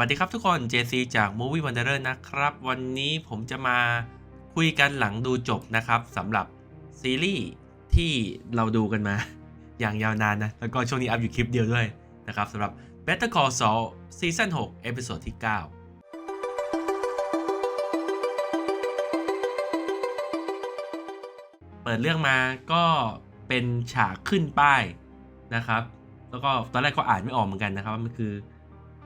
วัสดีครับทุกคน JC จาก Movie Wanderer นะครับ วันนี้ผมจะมาคุยกันหลังดูจบนะครับสำหรับซีรีส์ที่เราดูกันมา อย่างยาวนานนะ แล้วก็ช่วงนี้อัพอยู่คลิปเดียวด้วยนะครับสำหรับ Better Call Saul Season 6เอพิโซดที่ 9เปิดเรื่องมาก็เป็นฉากขึ้นป้ายนะครับ แล้วก็ตอนแรกก็อ่านไม่ออกเหมือนกันนะครับว่ามันคือ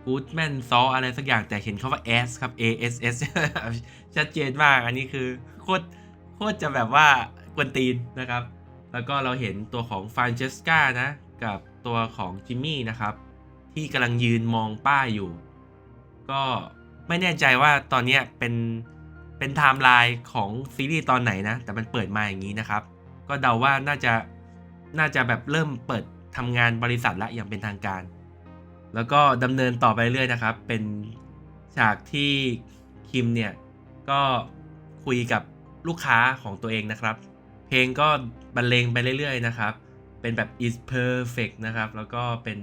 Goodman s a w อะไรสักอย่างแต่เห็นเขาว่า S ครับ A S S ชัดเจนมากอันนี้คือโคตรโคตรจะแบบว่ากวนตีนนะครับ แล้วก็เราเห็นตัวของฟานเจสกานะ กับตัวของจิมมี่นะครับ ที่กำลังยืนมองป้ายอยู่ ก็ไม่แน่ใจว่าตอนนี้เป็นเป็นไทม์ไลน์ของซีรีส์ตอนไหนนะ แต่มันเปิดมาอย่างนี้นะครับ ก็เดาว่าน่าจะน่าจะแบบเริ่มเปิดทำงานบริษัทละอย่างเป็นทางการ แล้วก็ดำเนินต่อไปเรื่อยนะครับ เป็นฉากที่คิมเนี่ยก็คุยกับลูกค้าของตัวเองนะครับ เพลงก็บรรเลงไปเรื่อยๆนะครับ เป็นแบบ is perfect นะครับ แล้วก็เป็น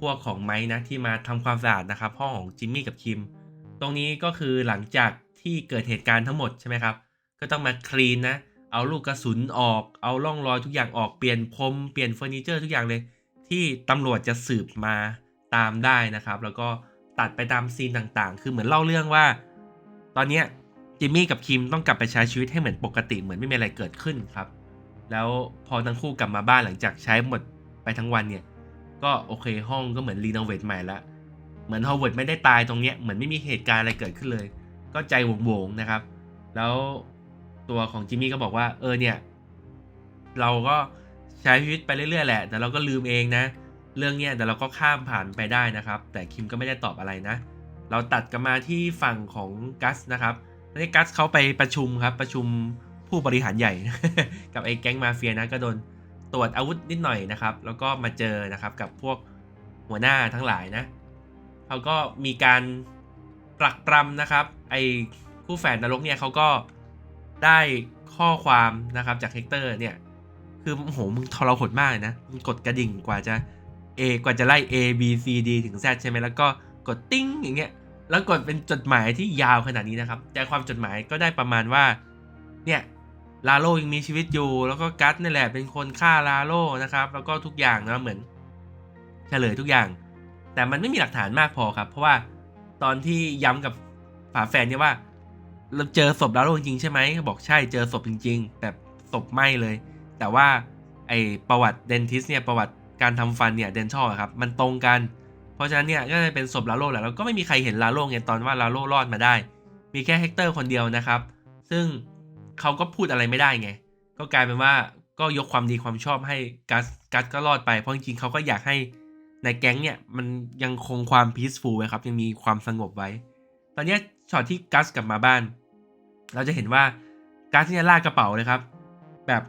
พวกของไม้นะที่มาทำความสะอาดนะครับห้องของจิมมี่กับคิม ตรงนี้ก็คือหลังจากที่เกิดเหตุการณ์ทั้งหมดใช่ไหมครับ ก็ต้องมาคลีนนะ เอาลูกกระสุนออก เอาร่องรอยทุกอย่างออก เปลี่ยนพรม เปลี่ยนเฟอร์นิเจอร์ทุกอย่างเลย ที่ตำรวจจะสืบมา ตามได้นะครับ แล้วก็ตัดไปตามซีนต่างๆ คือเหมือนเล่าเรื่องว่า ตอนเนี้จิมมี่กับคิมต้องกลับไปใช้ชีวิตให้เหมือนปกติเหมือนไม่มีอะไรเกิดขึ้นครับ แล้วพอทั้งคู่กลับมาบ้านหลังจากใช้หมดไปทั้งวันเนี่ย ก็โอเคห้องก็เหมือนรีโนเวทใหม่ละเหมือนฮาวเวิร์ดไม่ได้ตายตรงเนี้ยเหมือนไม่มีเหตุการณ์อะไรเกิดขึ้นเลย ก็ใจโวงๆนะครับ แล้วตัวของจิมมี่ก็บอกว่าเออเนี่ยเราก็ใช้ชีวิตไปเรื่อยๆแหละ แต่เราก็ลืมเองนะ เรื่องเนี้ยแต่เราก็ข้ามผ่านไปได้นะครับ แต่คิมก็ไม่ได้ตอบอะไรนะ เราตัดกันมาที่ฝั่งของกัสนะครับแล้วกัสเขาไปประชุมครับประชุมผู้บริหารใหญ่ กับไอ้แก๊งมาเฟียนะก็โดนตรวจอาวุธนิดหน่อยนะครับ แล้วก็มาเจอนะครับกับพวกหัวหน้าทั้งหลายนะเขาก็มีการปรักปรำนะครับ ไอ้คู่แฝดนรกเนี่ยเขาก็ได้ข้อความนะครับจากเฮกเตอร์เนี่ย คือโอ้โหมึงทรหดมากเลยนะมึงกดกระดิ่งกว่าจะ A กว่าจะไล่ A B C D ถึง Z ใช่ไหมแล้วก็กดติ้งอย่างเงี้ยแล้วกดเป็นจดหมายที่ยาวขนาดนี้นะครับใจความจดหมายก็ได้ประมาณว่าเนี่ยลาโลยังมีชีวิตอยู่ แล้วก็กัสนี่แหละเป็นคนฆ่าลาโลนะครับ แล้วก็ทุกอย่างนะเหมือนเฉลยทุกอย่าง แต่มันไม่มีหลักฐานมากพอครับ เพราะว่าตอนที่ย้ำกับฝาแฝดเนี่ยว่า เราเจอศพลาโลจริงใช่ไหมบอกใช่เจอศพจริง ๆแบบศพไหม้เลย แต่ว่าไอประวัติเดนทิสเนี่ยประวัติ การทำฟันเนี่ยเดนทัลครับมันตรงกัน เพราะฉะนั้นเนี่ยก็จะเป็นศพลาโลแหละแล้วก็ไม่มีใครเห็นลาโลไงตอนว่าลาโลรอดมาได้ มีแค่เฮกเตอร์คนเดียวนะครับ ซึ่งเขาก็พูดอะไรไม่ได้ไง ก็กลายเป็นว่าก็ยกความดีความชอบให้กัสกัสก็รอดไปเพราะจริงๆเขาก็อยากให้ในแก๊งเนี่ยมันยังคงความพีซฟูลไว้ครับยังมีความสงบไว้ ตอนนี้ช็อตที่กัสกลับมาบ้าน เราจะเห็นว่ากัสเนี่ยลากกระเป๋าเลยครับ แบบ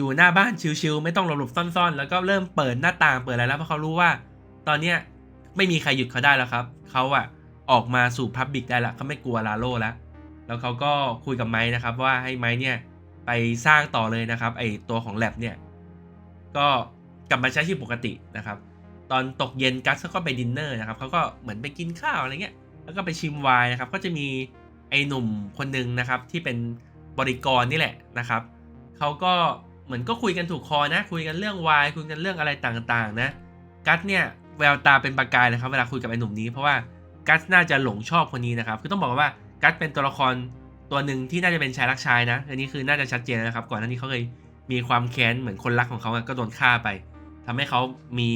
อยู่หน้าบ้านชิวๆไม่ต้องหลบๆซ่อนๆ แล้วก็เริ่มเปิดหน้าต่างเปิดอะไรแล้วเพราะเขารู้ว่า ตอนเนี้ยไม่มีใครหยุดเขาได้แล้วครับเขาอะออกมาสู่พับบิกได้แล้วเขาไม่กลัวลาโลแล้วแล้วเขาก็คุยกับไม้นะครับว่าให้ไม้เนี่ยไปสร้างต่อเลยนะครับไอตัวของแลบเนี่ยก็กลับมาใช้ชีวิตปกตินะครับ ตอนตกเย็นกัสเขาก็ไปดินเนอร์นะครับเขาก็เหมือนไปกินข้าวอะไรเงี้ยแล้วก็ไปชิมไวน์นะครับ ก็จะมีไอหนุ่มคนหนึ่งนะครับที่เป็นบริกรนี่แหละนะครับเขาก็ เหมือนก็คุยกันถูกคอนะ คุยกันเรื่องวน์คุยกันเรื่องอะไรต่างๆ นะ กัสเนี่ยแววตาเป็นประกายเลยครับเวลาคุยกับไอหนุ่มนี้เพราะว่ากัสน่าจะหลงชอบคนนี้นะครับคือต้องบอกว่ากัสเป็นตัวละครตัวหนึ่งที่น่าจะเป็นชายรักชายนะอันนี้คือน่าจะชัดเจนนะครับ ก่อนหน้านี้เขาเคยมีความแค้นเหมือนคนรักของเขาก็โดนฆ่าไปทำให้เขามี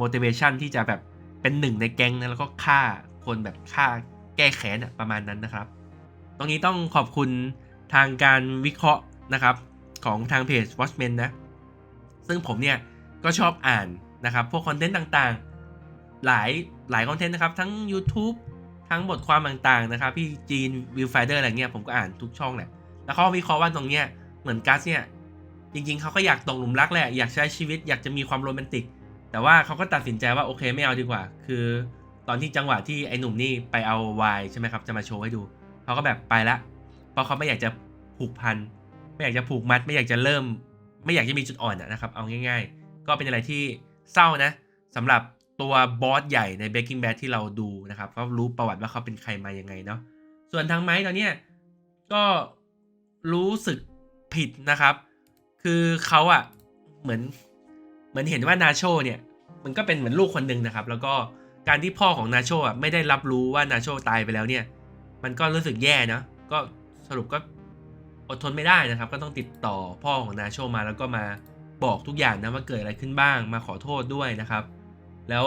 motivation ที่จะแบบเป็นหนึ่งในแก๊งนะแล้วก็ฆ่าคนแบบฆ่าแก้แค้นประมาณนั้นนะครับ ตรงนี้ต้องขอบคุณทางการวิเคราะห์นะครับ ของทางเพจ Watchmen นะ ซึ่งผมเนี่ย ก็ชอบอ่านนะครับ พวกคอนเทนต์ต่างๆ หลายหลายคอนเทนต์นะครับ ทั้ง YouTube ทั้งบทความต่างๆนะครับ พี่จีนวิวไฟเดอร์อะไรเงี้ยผมก็อ่านทุกช่องแหละ แล้วเขาวิเคราะห์ว่าตรงเนี้ยเหมือนกัสเนี่ย จริงๆ เขาก็อยากตกหลุมรักแหละ อยากใช้ชีวิต อยากจะมีความโรแมนติก แต่ว่าเขาก็ตัดสินใจว่าโอเคไม่เอาดีกว่า คือตอนที่จังหวะที่ไอ้หนุ่มนี่ไปเอาไวน์ใช่ไหมครับ จะมาโชว์ให้ดู เขาก็แบบไปละ เพราะเขาไม่อยากจะผูกพัน ไม่อยากจะผูกมัด ไม่อยากจะเริ่ม ไม่อยากจะมีจุดอ่อนนะครับ เอาง่าย ๆ ก็เป็นอะไรที่เศร้านะสำหรับตัวบอสใหญ่ใน Breaking Bad ที่เราดูนะครับก็รู้ประวัติว่าเขาเป็นใครมายังไงเนาะส่วนทางไม้ตอนเนี้ยก็รู้สึกผิดนะครับ คือเขาอะเหมือนเหมือนเห็นว่านาโชเนี่ยมันก็เป็นเหมือนลูกคนหนึ่งนะครับ แล้วก็การที่พ่อของนาโชอะไม่ได้รับรู้ว่านาโชตายไปแล้วเนี่ย มันก็รู้สึกแย่เนาะก็สรุปก็ อดทนไม่ได้นะครับ ก็ต้องติดต่อพ่อของนาโชมาแล้วก็มาบอกทุกอย่างนะว่าเกิดอะไรขึ้นบ้าง มาขอโทษด้วยนะครับ แล้ว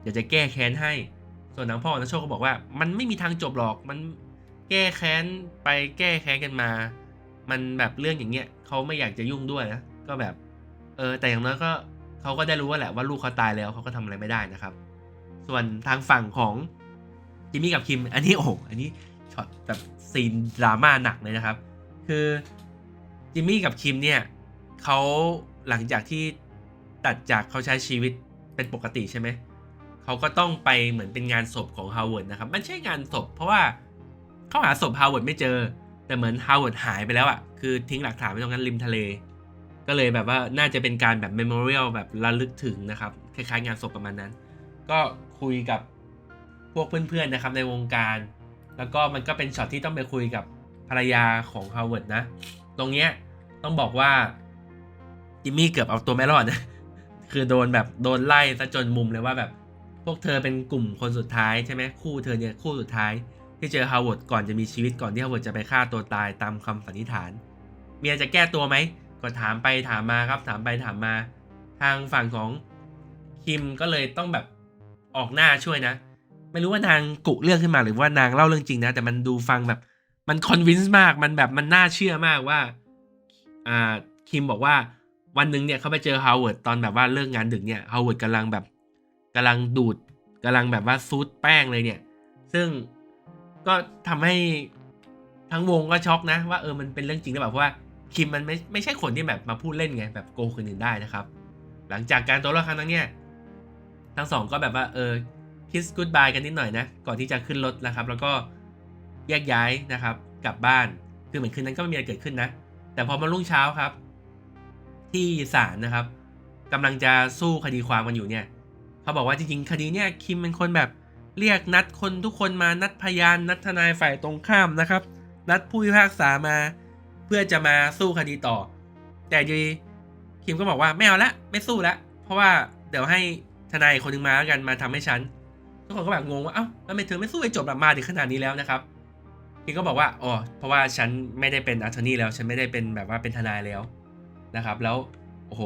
เดี๋ยวจะแก้แค้นให้ ส่วนทางพ่อของนาโชก็บอกว่า มันไม่มีทางจบหรอกมันแก้แค้นไปแก้แค้นกันมา มันแบบเรื่องอย่างเงี้ยเขาไม่อยากจะยุ่งด้วยนะก็แบบเออแต่อย่างน้อยก็เขาก็ได้รู้ว่าแหละว่าลูกเขาตายแล้วเขาก็ทำอะไรไม่ได้นะครับ ส่วนทางฝั่งของจิมมี่กับคิม อันนี้โอ้โหอันนี้ช็อตแบบซีนดราม่าหนักเลยนะครับ คือจิมมี่กับคิมเนี่ยเขาหลังจากที่ตัดจากเขาใช้ชีวิตเป็นปกติใช่ไหม เขาก็ต้องไปเหมือนเป็นงานศพของฮาวเวิร์ดนะครับ มันใช่งานศพ เพราะว่าเขาหาศพฮาวเวิร์ดไม่เจอ แต่เหมือนฮาวเวิร์ดหายไปแล้วอะ่ะ คือทิ้งหลักฐานไว้ตรงนั้นริมทะเล ก็เลยแบบว่าน่าจะเป็นการแบบเมมโมเรียลแบบระลึกถึงนะครับ คล้ายๆงานศพประมาณนั้น ก็คุยกับพวกเพื่อนๆนะครับในวงการ แล้วก็มันก็เป็นช็อตที่ต้องไปคุยกับ ภรรยาของฮาวเวิร์ดนะ ตรงเนี้ยต้องบอกว่าจิมมี่เกือบเอาตัวไม่รอดนะคือโดนแบบโดนไล่ซะจนมุมเลยว่าแบบ พวกเธอเป็นกลุ่มคนสุดท้ายใช่ไหมคู่เธอเนี่ยคู่สุดท้าย ที่เจอฮาวเวิร์ดก่อนจะมีชีวิตก่อนที่ฮาวเวิร์ดจะไปฆ่าตัวตายตามคำสันนิษฐาน เมียจะแก้ตัวไหมก็ถามไปถามมาครับถามไปถามมา ทางฝั่งของคิมก็เลยต้องแบบออกหน้าช่วยนะ ไม่รู้ว่านางกุเรื่องขึ้นมาหรือว่านางเล่าเรื่องจริงนะ แต่มันดูฟังแบบ มันคอนวินส์มากมันแบบมันน่าเชื่อมากว่าอ่าคิมบอกว่าวันหนึ่งเนี่ยเขาไปเจอฮาวเวิร์ดตอนแบบว่าเลิกงานดึกเนี่ยฮาวเวิร์ดกำลังแบบกำลังดูดกำลังแบบว่าซูดแป้งเลยเนี่ย ซึ่งก็ทำให้ทั้งวงก็ช็อกนะ ว่าเออมันเป็นเรื่องจริงหรือเปล่าเพราะว่าคิมมันไม่ไม่ใช่คนที่แบบมาพูดเล่นไงแบบโกหกคนอื่นได้นะครับ หลังจากการตัวละครั้งนั้นเนี่ยทั้งสองก็แบบว่าเออคิสกูดบายกันนิดหน่อยนะ ก่อนที่จะขึ้นรถนะครับ แล้วก็ แยกย้ายนะครับ กลับบ้านคือเหมือนคืนนั้นก็ไม่มีอะไรเกิดขึ้นนะ แต่พอมารุ่งเช้าครับ ที่ศาลนะครับกำลังจะสู้คดีความกันอยู่เนี่ยเขาบอกว่าจริงๆ คดีเนี่ยคิมเป็นคนแบบเรียกนัดคนทุกคนมานัดพยานนัดทนายฝ่ายตรงข้ามนะครับ นัดผู้พิพากษามา เพื่อจะมาสู้คดีต่อ แต่ยูดีคิมก็บอกว่าไม่เอาละไม่สู้ละเพราะว่าเดี๋ยวให้ทนายคนหนึงมาแล้วกันมาทำให้ฉันทุกคนก็แบบงงว่าเอ้าแล้วทำไมเธอไม่สู้ให้จบแบบมาถึงขนาดนี้แล้วนะครับ คิมก็บอกว่าอ๋อเพราะว่าฉันไม่ได้เป็นอัทอร์นี่แล้วฉันไม่ได้เป็นแบบว่าเป็นทนายแล้วนะครับ แล้วโอ้โห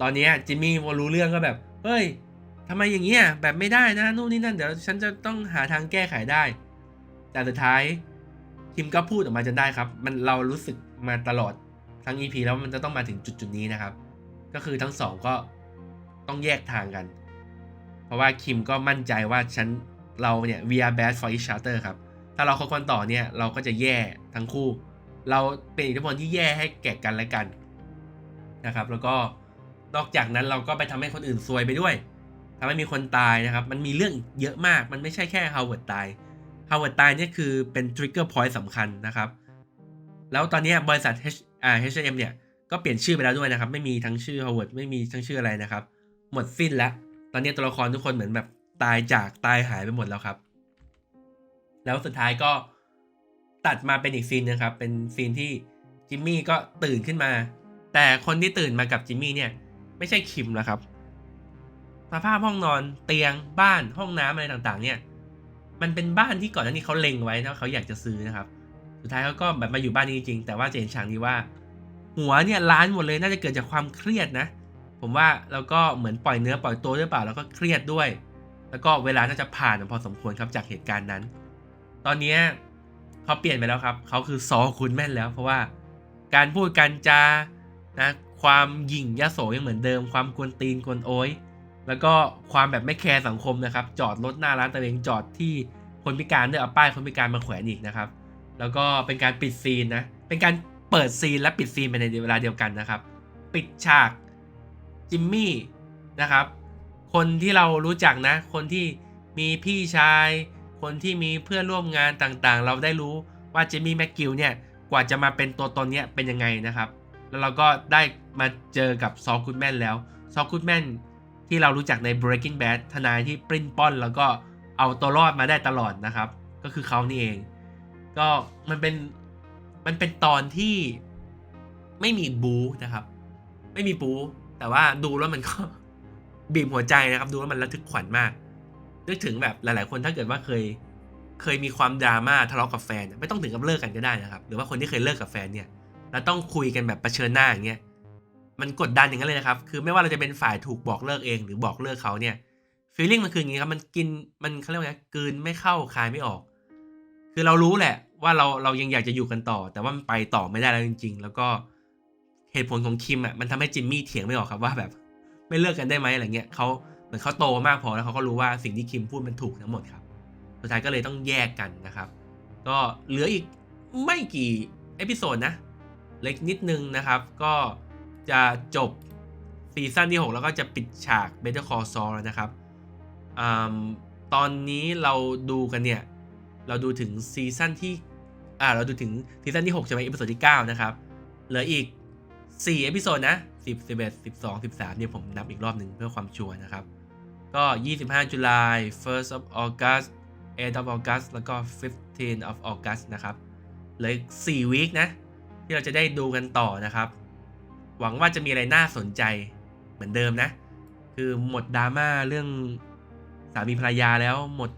ตอนนี้จิมมี่พอรู้เรื่องก็แบบเฮ้ยทำไมอย่างเงี้ยแบบไม่ได้นะนู่นนี่นั่นเดี๋ยวฉันจะต้องหาทางแก้ไขได้ แต่สุดท้ายคิมก็พูดออกมาจนได้ครับ มันเรารู้สึกมาตลอดทั้ง EP แล้วมันจะต้องมาถึงจุดจุดนี้นะครับ ก็คือทั้งสองก็ต้องแยกทางกัน เพราะว่าคิมก็มั่นใจว่าฉันเราเนี่ย we are bad for each other ครับาเราคบกันต่อเนี่ยเราก็จะแย่ทั้งคู่ เราเป็นอิทธิพลที่แย่ให้แก่กันและกันนะครับ แล้วก็นอกจากนั้นเราก็ไปทำให้คนอื่นซวยไปด้วยทำให้มีคนตายนะครับ มันมีเรื่องเยอะมาก มันไม่ใช่แค่ฮาวเวิร์ดตายฮาวเวิร์ดตายเนี่ยคือเป็นทริกเกอร์พอยต์สำคัญนะครับ แล้วตอนนี้บริษัท H อ่า H&M เนี่ยก็เปลี่ยนชื่อไปแล้วด้วยนะครับ ไม่มีทั้งชื่อฮาวเวิร์ดไม่มีทั้งชื่ออะไรนะครับ หมดสิ้นแล้ว ตอนนี้ตัวละครทุกคนเหมือนแบบตายจากตายหายไปหมดแล้วครับ แล้วสุดท้ายก็ตัดมาเป็นอีกซีนนะครับ เป็นซีนที่จิมมี่ก็ตื่นขึ้นมา แต่คนที่ตื่นมากับจิมมี่เนี่ย ไม่ใช่คิมแล้วครับสภาพห้องนอนเตียงบ้านห้องน้ำอะไรต่างๆ เนี่ย มันเป็นบ้านที่ก่อนหน้านี้เขาเล็งไว้นะเขาอยากจะซื้อนะครับ สุดท้ายเขาก็แบบมาอยู่บ้านนี้จริง แต่ว่าจะเห็นฉากนี้ว่า หัวเนี่ยล้านหมดเลยน่าจะเกิดจากความเครียดนะ ผมว่าแล้วก็เหมือนปล่อยเนื้อปล่อยตัวหรือเปล่าแล้วก็เครียดด้วย แล้วก็เวลาน่าจะผ่านพอสมควรครับจากเหตุการณ์นั้น ตอนนี้เขาเปลี่ยนไปแล้วครับ เขาคือซอคุณแม่นแล้ว เพราะว่าการพูดการจานะความหยิ่งยโสยังเหมือนเดิม ความกวนตีนกวนโอยแล้วก็ความแบบไม่แคร์สังคมนะครับ จอดรถหน้าร้านตัวเองจอดที่คนพิการด้วยเอาป้ายคนพิการมาแขวนอีกนะครับ แล้วก็เป็นการปิดซีนนะ เป็นการเปิดซีนและปิดซีนไปในเวลาเดียวกันนะครับ ปิดฉากจิมมี่นะครับ คนที่เรารู้จักนะ คนที่มีพี่ชาย คนที่มีเพื่อนร่วมงานต่างๆ เราได้รู้ว่าเจมี่แม็กกิลเนี่ยกว่าจะมาเป็นตัวตนเนี้ยเป็นยังไงนะครับ แล้วเราก็ได้มาเจอกับซอลกูดแมนแล้วซอลกูดแมนทที่เรารู้จักใน Breaking Bad ทนายที่ปริ้นป้อน แล้วก็เอาตัวรอดมาได้ตลอดนะครับ ก็คือเขานี่เอง ก็มันเป็นมันเป็นตอนที่ไม่มีบูนะครับ ไม่มีบูแต่ว่าดูแล้วมันก็บีบหัวใจนะครับ ดูแล้วมันระทึกขวัญมาก นึกถึงแบบหลาย ๆ คนถ้าเกิดว่าเคยเคยมีความดราม่าทะเลาะกับแฟน ไม่ต้องถึงกับเลิกกันก็ได้นะครับ หรือว่าคนที่เคยเลิกกับแฟนเนี่ยแล้วต้องคุยกันแบบเผชิญหน้าอย่างเงี้ยมันกดดันอย่างนั้นเลยนะครับ คือไม่ว่าเราจะเป็นฝ่ายถูกบอกเลิกเองหรือบอกเลิกเขาเนี่ยฟีลลิ่งมันคืออย่างนี้ครับมันกินมันเขาเรียกว่าไงกืนไม่เข้าคายไม่ออก คือเรารู้แหละว่าเราเรายังอยากจะอยู่กันต่อ แต่ว่ามันไปต่อไม่ได้แล้วจริง ๆ แล้วก็เหตุผลของคิมอะมันทำให้จิมมี่เถียงไม่ออกครับว่าแบบ ไม่เลิกกันได้ไหมอะไรเงี้ยเขา มือนเขาโตมากพอแล้วเขาก็รู้ว่าสิ่งที่คิมพูดมันถูกทั้งหมดครับสุดท้ายก็เลยต้องแยกกันนะครับ ก็เหลืออีกไม่กี่เอพิโซดนะ เล็กนิดนึงนะครับ ก็จะจบซีซั่นที่ 6 แล้วก็จะปิดฉาก Better Call Saul แล้วนะครับอตอนนี้เราดูกันเนี่ย เราดูถึงซีซั่นที่อ่าเราดูถึงซีซั่นที่6ใช่ไหมเอพิโซดที่ 9 นะครับ เหลืออีก4เอพิโซดนะ 10 11 12 13เนี่ยผมนับอีกรอบหนึ่งเพื่อความชัวร์นะครับ ก็ 25จุลาย 1st of August 8 of August แล้วก็ 15 of August นะครับเหลืออีก4วีคนะ ที่เราจะได้ดูกันต่อนะครับ หวังว่าจะมีอะไรน่าสนใจเหมือนเดิมนะ คือหมดดราม่าเรื่องสามีภรรยาแล้วหมด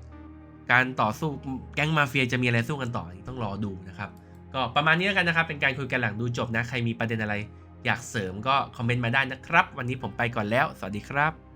การต่อสู้แก๊งมาเฟียจะมีอะไรสู้กันต่อต้องรอดูนะครับ ก็ประมาณนี้แล้วกันนะครับ เป็นการคุยกันหลังดูจบนะ ใครมีประเด็นอะไร อยากเสริมก็คอมเมนต์มาได้นะครับ วันนี้ผมไปก่อนแล้ว สวัสดีครับ